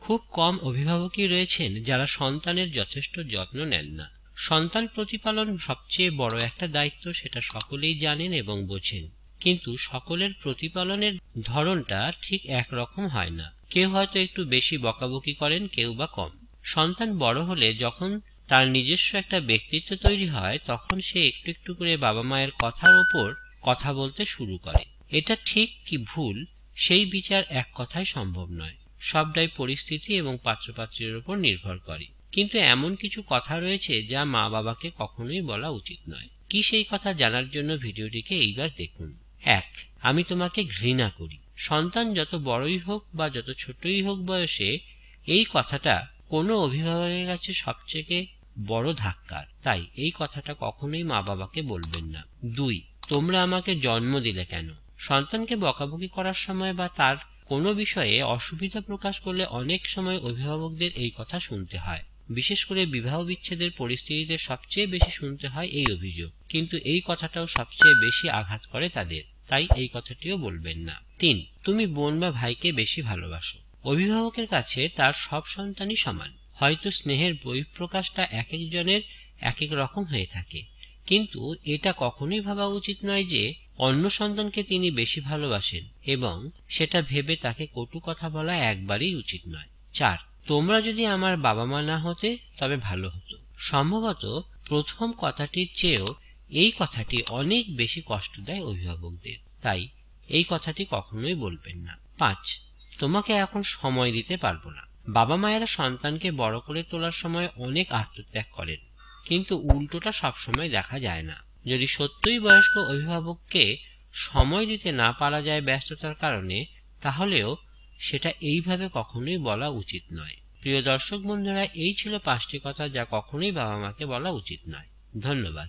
খুব কম অভিভাবকই রয়েছেন যারা সন্তানের যথেষ্ট যত্ন নেন না। সন্তান প্রতিপালন সবচেয়ে বড় একটা দায়িত্ব সেটা সকলেই জানেন এবং বোঝেন। কিন্তু সকলের প্রতিপালনের ধরনটা ঠিক একরকম হয় না। কেউ হয়তো একটু বেশি বকাবকি করেন, কেউ বা কম। সন্তান বড় হলে যখন তার নিজস্ব একটা ব্যক্তিত্ব তৈরি হয়, তখন সে একটু একটু করে বাবা মায়ের কথার ওপর কথা বলতে শুরু করে। এটা ঠিক কি ভুল? সেই বিচার এক কথায় সম্ভব নয়। সবটাই পরিস্থিতি এবং পাত্রপাত্রীর উপর নির্ভর করে। কিন্তু এমন কিছু কথা রয়েছে যা মা বাবাকে কখনোই বলা উচিত নয়। কি সেই কথা জানার জন্য ভিডিওটিকে এইবার দেখুন। এক, আমি তোমাকে ঘৃণা করি। সন্তান যত বড়ই হোক বা যত ছোটই হোক বয়সে এই কথাটা কোনো অভিভাবকের কাছে সবচেয়ে বড় ধাক্কার তাই এই কথাটা কখনোই মা বাবাকে বলবেন না। দুই, তোমরা আমাকে জন্ম দিলে কেন? সন্তানকে বকাবকি করার সময় বা তার কোনো বিষয়ে অসুবিধা প্রকাশ করলে অনেক সময় অভিভাবকদের এই কথা শুনতে হয়। বিশেষ করে বিবাহ বিচ্ছেদের পরিস্থিতিতে সবচেয়ে বেশি শুনতে হয় এই অভিযোগ। কিন্তু এই কথাটাও সবচেয়ে বেশি আঘাত করে তাদের। তাই এই কথাটিও বলবেন না। তিন, তুমি বোন বা ভাইকে বেশি ভালোবাসো। অভিভাবকের কাছে তার সব সন্তানই সমান। হয়তো স্নেহের বহিঃপ্রকাশটা এক একজনের এক এক রকম হয়ে থাকে। কিন্তু এটা কখনোই ভাবা উচিত নয় যে অন্য সন্তানকে তিনি বেশি ভালোবাসেন এবং সেটা ভেবে তাকে কটু কথা বলা একবারই উচিত নয়। চার, তোমরা যদি আমার বাবা মা না হতে, তবে ভালো হতো। সম্ভবত প্রথম কথাটির চেয়েও এই কথাটি অনেক বেশি কষ্ট দেয় অভিভাবকদের। তাই এই কথাটি কখনোই বলবেন না। পাঁচ, তোমাকে এখন সময় দিতে পারব না। বাবা মায়েরা সন্তানকে বড় করে তোলার সময় অনেক আত্মত্যাগ করেন, কিন্তু উল্টোটা সবসময় দেখা যায় না। যদি সত্যই বয়স্ক অভিভাবককে সময় দিতে না পারা যায় ব্যস্ততার কারণে, তাহলেও সেটা এইভাবে কখনোই বলা উচিত নয়। প্রিয় দর্শক বন্ধুরা, এই ছিল পাঁচটি কথা যা কখনোই বাবা মাকে বলা উচিত নয়। ধন্যবাদ।